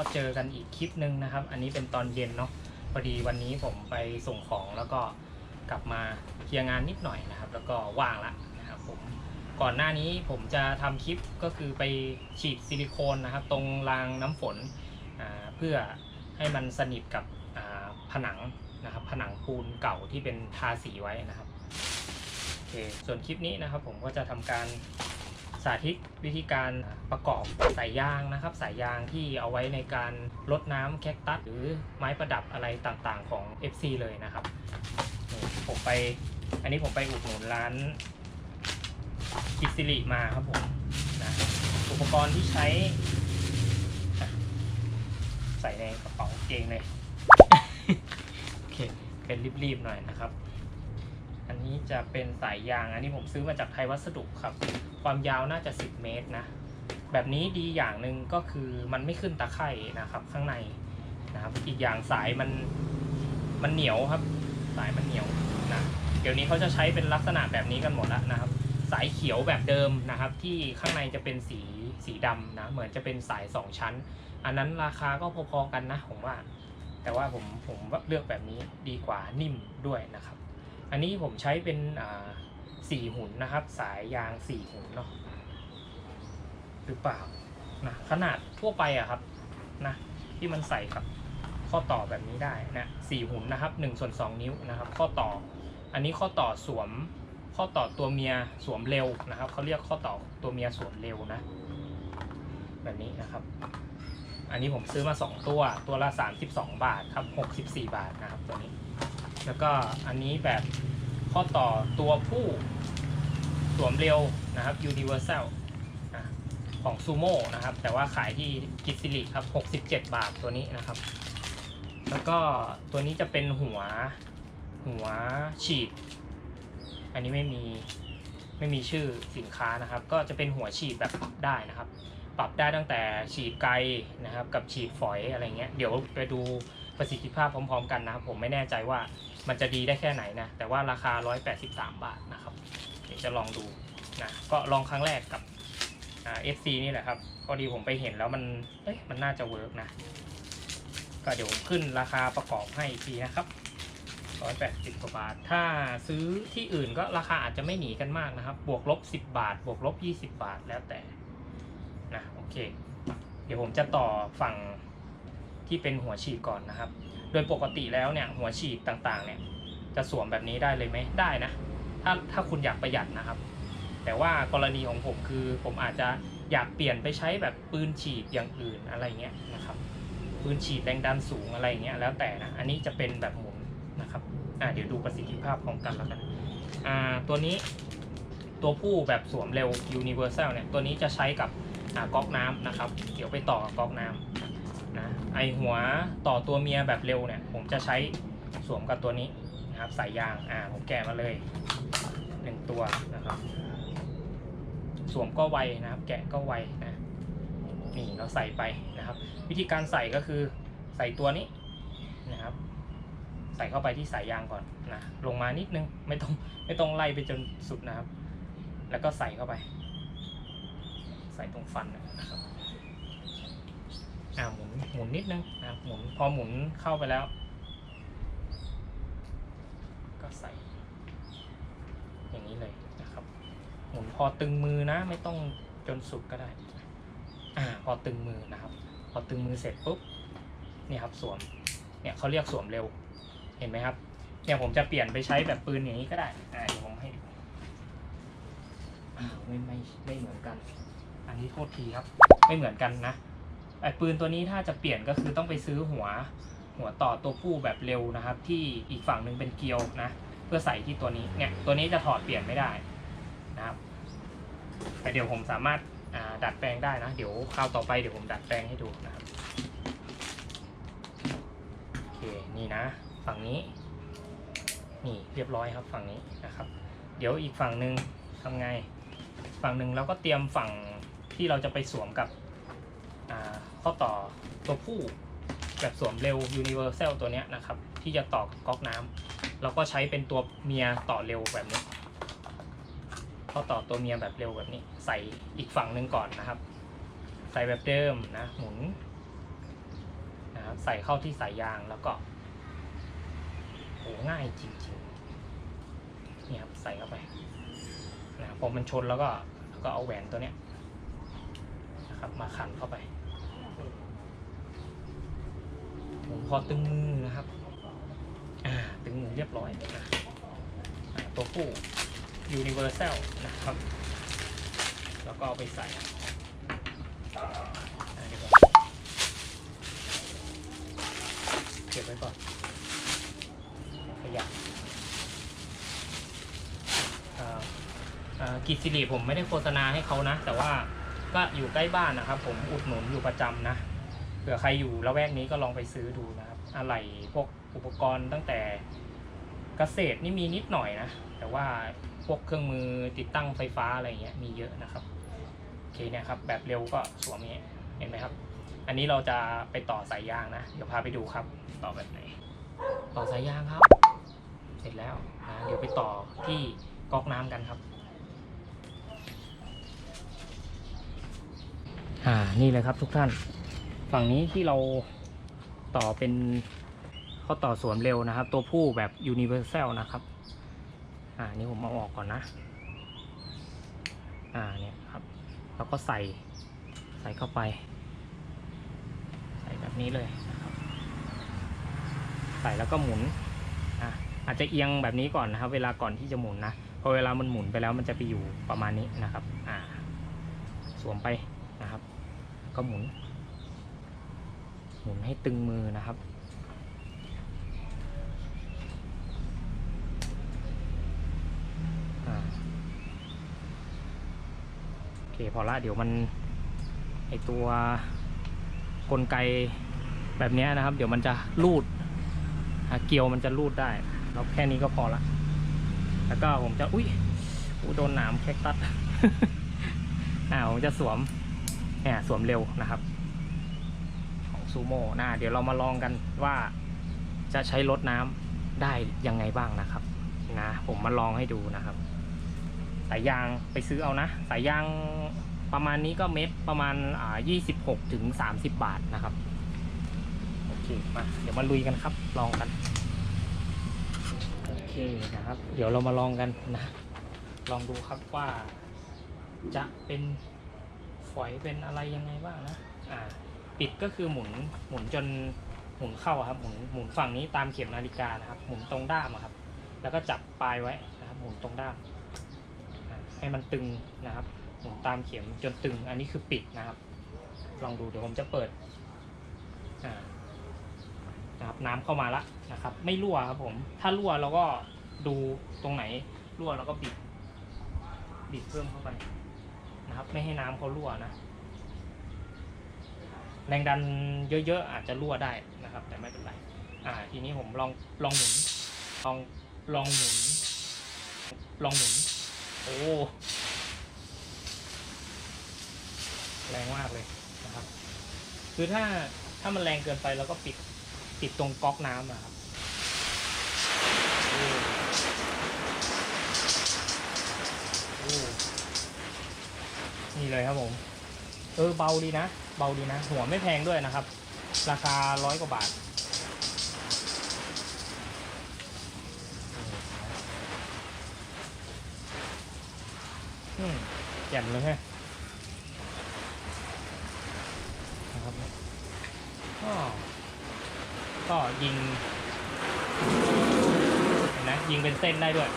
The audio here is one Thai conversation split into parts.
ก็เจอกันอีกคลิปหนึ่งนะครับ อันนี้เป็นตอนเย็นเนาะพอดีวันนี้ผมไปส่งของแล้วก็กลับมาเคลียร์งานนิดหน่อยนะครับ แล้วก็ว่างละนะครับผมก่อนหน้านี้ผมจะทำคลิปก็คือไปฉีดซิลิโคนนะครับ ตรงรางน้ำฝนเพื่อให้มันสนิทกับผนังนะครับ ผนังปูนเก่าที่เป็นทาสีไว้นะครับโอเคส่วนคลิปนี้นะครับผมก็จะทำการ สาธิตวิธีการประกอบสายยางนะครับ สายยางที่เอาไว้ในการลดน้ำแคคตัสหรือไม้ประดับอะไรต่างๆของ FC เลยนะครับผมไปอันนี้ผมไปอุดหนุนร้านกิซิลิมาครับผมนะอุปกรณ์ที่ใช้ ใส่ในกระเป๋าเกงเลย โอเค เป็นรีบๆหน่อยนะครับ นี้จะเป็นสายยาง อันนี้ผมซื้อมาจากไทยวัสดุครับ ความยาวน่าจะ 10 เมตรนะ แบบนี้ดีอย่างหนึ่งก็คือมันไม่ขึ้นตะไคร่นะครับข้างในนะครับ อีกอย่างสายมันมันเหนียวครับ สายมันเหนียวนะ เดี๋ยวนี้เขาจะใช้เป็นลักษณะแบบนี้กันหมดแล้วนะครับ สายเขียวแบบเดิมนะครับ ที่ข้างในจะเป็นสีสีดำนะ เหมือนจะเป็นสาย 2 ชั้น อันนั้นราคาก็พอๆกันนะผมว่า แต่ว่าผมผมเลือกแบบนี้ดีกว่านิ่มด้วยนะครับ อันนี้ผมใช้เป็นสี่หุ่นนะครับ สายยางสี่หุ่นเนาะหรือเปล่านะขนาดทั่วไปอะครับนะที่มันใส่กับข้อต่อแบบนี้ได้นะสี่หุ่นนะครับหนึ่งส่วนสองนิ้วนะครับ ข้อต่อ อันนี้ข้อต่อสวม ข้อต่อตัวเมียสวมเร็วนะครับเขาเรียกข้อต่อตัวเมียสวมเร็วนะ แบบนี้นะครับ อันนี้ผมซื้อมา2ตัว ตัวละ32บาทครับ64บาทนะครับตัวนี้ แล้วก็อันนี้แบบข้อต่อตัวผู้สวมเร็วนะครับ Universal นะของซูโม่นะครับ แต่ว่าขายที่กิซิลิครับ 67 บาทตัวนี้นะครับ แล้วก็ตัวนี้จะเป็นหัวหัวฉีด อันนี้ไม่มีไม่มีชื่อสินค้านะครับ ก็จะเป็นหัวฉีดแบบปรับได้นะครับ ปรับได้ตั้งแต่ฉีดไกลนะครับ กับฉีดฝอยอะไรเงี้ย เดี๋ยวไปดู ประสิทธิภาพพร้อมๆกันนะครับ ผมไม่แน่ใจว่ามันจะดีได้แค่ไหนนะ แต่ว่าราคา 183 บาทนะครับ เดี๋ยวจะลองดูนะก็ลองครั้งแรกกับอ่า FC นี่แหละครับพอดีผมไปเห็นแล้วมันเอ๊ะมันน่าจะเวิร์กนะ ก็เดี๋ยวผมขึ้นราคาประกอบให้ทีนะครับ180กว่าบาท ถ้าซื้อที่อื่นก็ราคาอาจจะไม่หนีกันมากนะครับ บวกลบ10บาท บวกลบ20บาทแล้วแต่ นะ โอเค เดี๋ยวผมจะต่อฝั่ง ที่เป็นหัวฉีดก่อนนะครับ โดยปกติแล้วเนี่ยหัวฉีดต่างๆเนี่ยจะสวมแบบนี้ได้เลยไหมได้นะ ถ้าถ้าคุณอยากประหยัดนะครับ แต่ว่ากรณีของผมคือผมอาจจะอยากเปลี่ยนไปใช้แบบปืนฉีดอย่างอื่นอะไรเงี้ยนะครับ ปืนฉีดแรงดันสูงอะไรเงี้ยแล้วแต่นะ อันนี้จะเป็นแบบหมุนนะครับอ่าเดี๋ยวดูประสิทธิภาพพร้อมกันแล้วกันอ่าตัวนี้ตัวผู้แบบสวมเร็ว Universal เนี่ยตัวนี้จะใช้กับอ่าก๊อกน้ำนะครับ เดี๋ยวไปต่อกับก๊อกน้ำ นะไอหัวต่อตัวเมียแบบเร็วเนี่ย ผมจะใช้สวมกับตัวนี้นะครับสายยางอ่าผมแกะมาเลยหนึ่งตัวนะครับ สวมก็ไวนะครับ แกะก็ไวนะนี่เราใส่ไปนะครับ วิธีการใส่ก็คือใส่ตัวนี้นะครับ ใส่เข้าไปที่สายยางก่อนนะลงมานิดนึงไม่ต้องไม่ต้องไล่ไปจนสุดนะครับ แล้วก็ใส่เข้าไป ใส่ตรงฟันนะครับ อ่าหมุนหมุนนิดนึงนะครับหมุนพอหมุนเข้าไปแล้ว ก็ใส่ อย่างนี้เลยนะครับ หมุนพอตึงมือนะ ไม่ต้องจนสุดก็ได้อ่าพอตึงมือนะครับ พอตึงมือเสร็จปุ๊บเนี่ยครับสวมเนี่ยเขาเรียกสวมเร็วเห็นไหมครับเนี่ยผมจะเปลี่ยนไปใช้แบบปืนอย่างนี้ก็ได้อ่าเดี๋ยวผมให้ดูอ้าวไม่ไม่ไม่เหมือนกัน อันนี้โทษทีครับ ไม่เหมือนกันนะ ไอ้ปืนตัวนี้ถ้าจะเปลี่ยนก็คือต้องไปซื้อหัวหัวต่อตัวผู้แบบเร็วนะครับ ที่อีกฝั่งหนึ่งเป็นเกลียวนะ เพื่อใส่ที่ตัวนี้เนี่ยตัวนี้จะถอดเปลี่ยนไม่ได้นะครับแต่เดี๋ยวผมสามารถดัดแปลงได้นะ เดี๋ยวคราวต่อไปเดี๋ยวผมดัดแปลงให้ดูนะครับโอเคนี่นะ ฝั่งนี้ นี่เรียบร้อยครับฝั่งนี้นะครับ เดี๋ยวอีกฝั่งหนึ่งทำไง ฝั่งหนึ่งเราก็เตรียมฝั่งที่เราจะไปสวมกับ ข้อต่อตัวผู้แบบสวมเร็ว Universal ตัวนี้นะครับ ที่จะต่อกับก๊อกน้ำเราก็ใช้เป็นตัวเมียต่อเร็วแบบนี้ข้อต่อตัวเมียแบบเร็วแบบนี้ ใส่อีกฝั่งหนึ่งก่อนนะครับ ใส่แบบเดิมนะหมุนนะครับใส่เข้าที่สายยางแล้วก็โหง่ายจริงๆเนี่ยครับใส่เข้าไปนะพอมันชนแล้วก็แล้วก็เอาแหวนตัวเนี้ยนะครับมาขันเข้าไป ผมพอตึงมือนะครับ อ่า ตึงมือเรียบร้อยนะตัวผู้ Universal นะครับ แล้วก็เอาไปใส่เก็บไว้ก่อน ขยะอ่าอ่ากิจสิริผมไม่ได้โฆษณาให้เขานะ แต่ว่าก็อยู่ใกล้บ้านนะครับ ผมอุดหนุนอยู่ประจำนะ ผื่อใครอยู่ละแวกนี้ก็ลองไปซื้อดูนะครับอะไรพวกอุปกรณ์ตั้งแต่เกษตรนี่มีนิดหน่อยนะ แต่ว่าพวกเครื่องมือติดตั้งไฟฟ้าอะไรเงี้ยมีเยอะนะครับโอเคเนี่ยครับแบบเร็วก็สวมอย่างเงี้ยเห็นไหมครับ อันนี้เราจะไปต่อสายยางนะเดี๋ยวพาไปดูครับต่อแบบไหน ต่อสายยางครับ เสร็จแล้วนะเดี๋ยวไปต่อที่ก๊อกน้ำกันครับอ่านี่เลยครับทุกท่าน ฝั่งนี้ที่เราต่อเป็นข้อต่อสวมเร็วนะครับ ตัวผู้แบบ universal นะครับ อ่านี่ผมเอาออกก่อนนะ อ่าเนี่ยครับแล้วก็ใส่ใส่เข้าไป ใส่แบบนี้เลยนะครับใส่แล้วก็หมุนอะอาจจะเอียงแบบนี้ก่อนนะครับ เวลาก่อนที่จะหมุนนะพอเวลามันหมุนไปแล้วมันจะไปอยู่ประมาณนี้นะครับ อ่า สวมไปนะครับ ก็หมุน หมุนให้ตึงมือนะครับ โอเคพอละเดี๋ยวมันไอตัวกลไกแบบนี้นะครับ เดี๋ยวมันจะรูดเกลียวมันจะรูดได้เราแค่นี้ก็พอละ แล้วก็ผมจะ อุ้ยอู้โดนหนามแคคตัสอ่าผมจะสวมเนี่ยสวมเร็วนะครับ ซูโม่นะเดี๋ยวเรามาลองกันว่าจะใช้รถน้ำได้ยังไงบ้างนะครับนะผมมาลองให้ดูนะครับสายยางไปซื้อเอานะสายยางประมาณนี้ก็เม็ดประมาณอ่า26ถึง30 บาทนะครับโอเคมาเดี๋ยวมาลุยกันครับ ลองกันโอเคนะครับ เดี๋ยวเรามาลองกันนะ ลองดูครับว่าจะเป็นฝอยเป็นอะไรยังไงบ้างนะอ่า ปิดก็คือหมุนหมุนจนหมุนเข้าครับหมุนหมุนฝั่งนี้ตามเข็มนาฬิกานะครับ หมุนตรงด้ามครับ แล้วก็จับปลายไว้นะครับ หมุนตรงด้ามให้มันตึงนะครับ หมุนตามเข็มจนตึง อันนี้คือปิดนะครับ ลองดูเดี๋ยวผมจะเปิดอ่านะครับน้ำเข้ามาละนะครับ ไม่รั่วครับผม ถ้ารั่วเราก็ดูตรงไหนรั่วเราก็บิดบิดเพิ่มเข้าไปนะครับ ไม่ให้น้ำเขารั่วนะ แรงดันเยอะๆ อาจจะรั่วได้นะครับ แต่ไม่เป็นไรอ่าทีนี้ผมลองลองหมุนลองลองหมุน ลองหมุน โอ้แรงมากเลยนะครับ คือถ้าถ้ามันแรงเกินไปเราก็ปิดปิดตรงก๊อกน้ำอะครับนี่เลยครับผม เออเบาดีนะ เบาดีนะ หัวไม่แพงด้วยนะครับ ราคาร้อยกว่าบาทอืมแจ่มเลยฮะนะครับก็ก็ยิงเห็นนะยิงเป็นเส้นได้ด้วย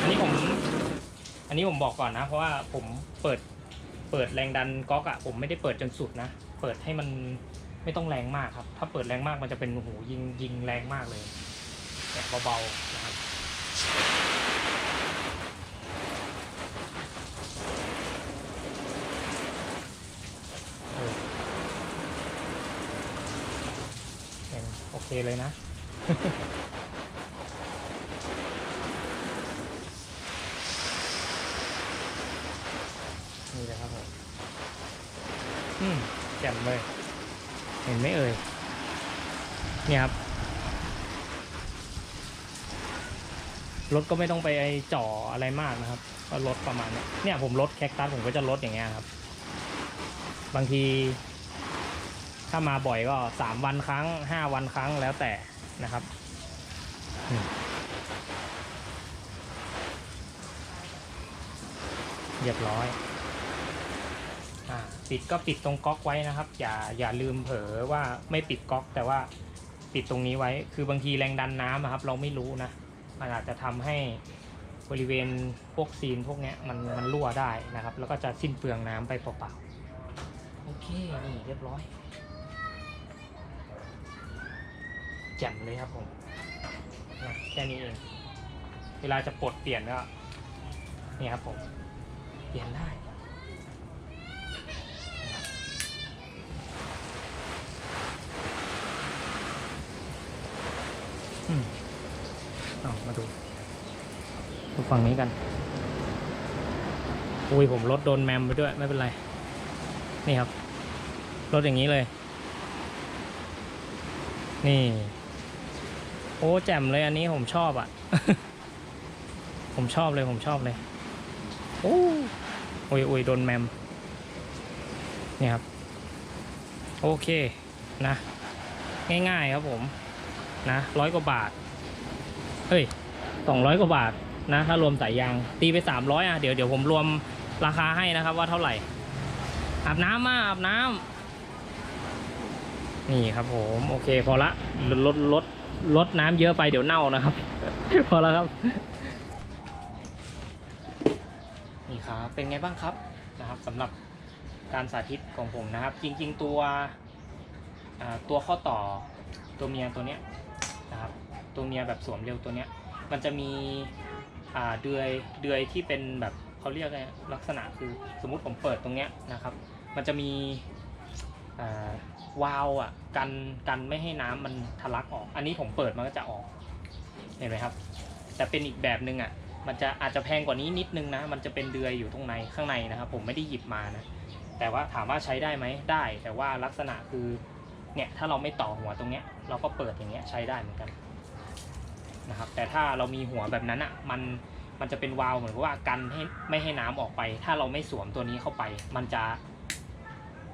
อันนี้ผม อันนี้ผมบอกก่อนนะ เพราะว่าผมเปิด เปิดแรงดันก๊อกอะผมไม่ได้เปิดจนสุดนะ เปิดให้มันไม่ต้องแรงมากครับ ถ้าเปิดแรงมากมันจะเป็นโอ้โหยิงยิงแรงมากเลยแต่เบาๆนะครับโอเคเลยนะ นี่เลยครับผม อืมแจ่ม เลยเห็นไหมเอ่ยเนี่ยครับรถก็ไม่ต้องไปไอจ่ออะไรมากนะครับ ก็ลดประมาณเนี้ยเนี่ยผมลดแคคตัสผมก็จะลดอย่างเงี้ยครับ บางที ถ้ามาบ่อยก็สามวันครั้งห้าวันครั้งแล้วแต่นะครับเรียบร้อย ปิดก็ปิดตรงก๊อกไว้นะครับ อย่าอย่าลืมเผลอว่าไม่ปิดก๊อก แต่ว่าปิดตรงนี้ไว้ คือบางทีแรงดันน้ำอะครับ เราไม่รู้นะมันอาจจะทำให้บริเวณพวกซีนพวกเนี้ยมันมันรั่วได้นะครับ แล้วก็จะสิ้นเปลืองน้ำไปเปล่าๆโอเคนี่เรียบร้อยแจ่มเลยครับผมนะแค่นี้เอง เวลาจะปลดเปลี่ยนก็นี่ครับผม เปลี่ยนได้ เอามาดูดูฝั่งนี้กันอุ้ยผมลดโดนแมมไปด้วย ไม่เป็นไร นี่ครับลดอย่างนี้เลย นี่ โอ้แจ่มเลยอันนี้ผมชอบอะ ผมชอบเลยผมชอบเลยโอ้โอ้ยโอ้ยโดนแมมนี่ครับ โอเคนะ ง่ายๆครับผม นะร้อยกว่าบาทเฮ้ยสองร้อยกว่าบาทนะ ถ้ารวมสายยาง ตีไปสามร้อยอะเดี๋ยวเดี๋ยวผมรวมราคาให้นะครับว่าเท่าไหร่อาบน้ำมาอาบน้ำนี่ครับผมโอเคพอละลดลดลดน้ำเยอะไปเดี๋ยวเน่านะครับ พอแล้วครับ นี่ครับเป็นไงบ้างครับนะครับสำหรับการสาธิตของผมนะครับ จริง ๆ ตัวตัวข้อต่อตัวเมียตัวเนี้ย นะครับตัวเมียแบบสวมเร็วตัวเนี้ยมันจะมีอ่าเดือยเดือยที่เป็นแบบเขาเรียกไงลักษณะคือสมมุติผมเปิดตรงเนี้ยนะครับ มันจะมีอ่าวาล์วอะกันกันไม่ให้น้ำมันทะลักออก อันนี้ผมเปิดมันก็จะออกเห็นไหมครับ แต่เป็นอีกแบบหนึ่งอะมันจะอาจจะแพงกว่านี้นิดนึงนะ มันจะเป็นเดือยอยู่ตรงในข้างในนะครับ ผมไม่ได้หยิบมานะ แต่ว่าถามว่าใช้ได้ไหมได้ แต่ว่าลักษณะคือ เนี่ยถ้าเราไม่ต่อหัวตรงเนี้ยเราก็เปิดอย่างเงี้ยใช้ได้เหมือนกันนะครับแต่ถ้าเรามีหัวแบบนั้นอะมันมันจะเป็นวาล์วเหมือนกับว่ากันให้ไม่ให้น้ำออกไป ถ้าเราไม่สวมตัวนี้เข้าไป มันจะ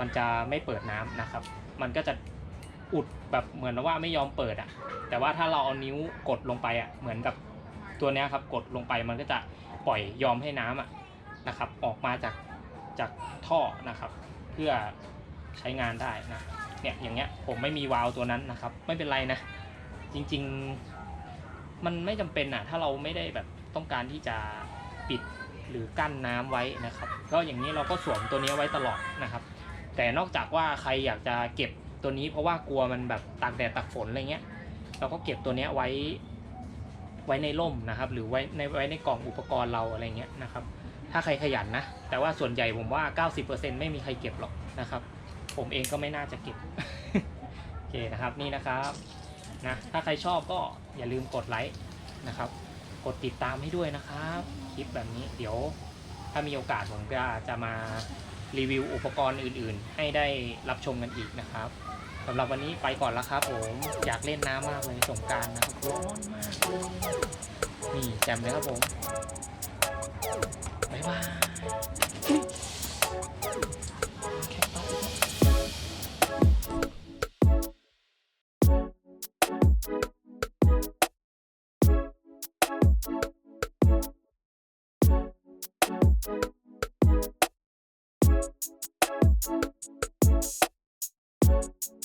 มันจะไม่เปิดน้ำนะครับ มันก็จะอุดแบบเหมือนว่าไม่ยอมเปิดอะ แต่ว่าถ้าเราเอานิ้วกดลงไปอะเหมือนกับตัวนี้ครับ กดลงไปมันก็จะปล่อยยอมให้น้ำอะนะครับ ออกมาจากจากท่อนะครับ เพื่อใช้งานได้นะ เนี่ยอย่างเงี้ยผมไม่มีวาล์วตัวนั้นนะครับ ไม่เป็นไรนะ จริงๆมันไม่จำเป็นอะถ้าเราไม่ได้แบบต้องการที่จะปิดหรือกั้นน้ำไว้นะครับ ก็อย่างนี้เราก็สวมตัวนี้ไว้ตลอดนะครับ แต่นอกจากว่าใครอยากจะเก็บตัวนี้เพราะว่ากลัวมันแบบตากแดดตากฝนอะไรเงี้ย เราก็เก็บตัวเนี้ยไว้ไว้ในร่มนะครับ หรือไว้ในไว้ในกล่องอุปกรณ์เราอะไรเงี้ยนะครับ ถ้าใครขยันนะ แต่ว่าส่วนใหญ่ผมว่า 90%ไม่มีใครเก็บหรอกนะครับ ผมเองก็ไม่น่าจะเก็บ โอเคนะครับนี่นะครับนะถ้าใครชอบก็อย่าลืมกดไลค์นะครับ กดติดตามให้ด้วยนะครับ คลิปแบบนี้เดี๋ยวถ้ามีโอกาสผมก็จะมารีวิวอุปกรณ์อื่นๆ ให้ได้รับชมกันอีกนะครับสำหรับวันนี้ไปก่อนแล้วครับผมอยากเล่นน้ำมากเลยสงการนะครับร้อนมากเลยนี่แจ่มเลยครับผมบ๊ายบาย you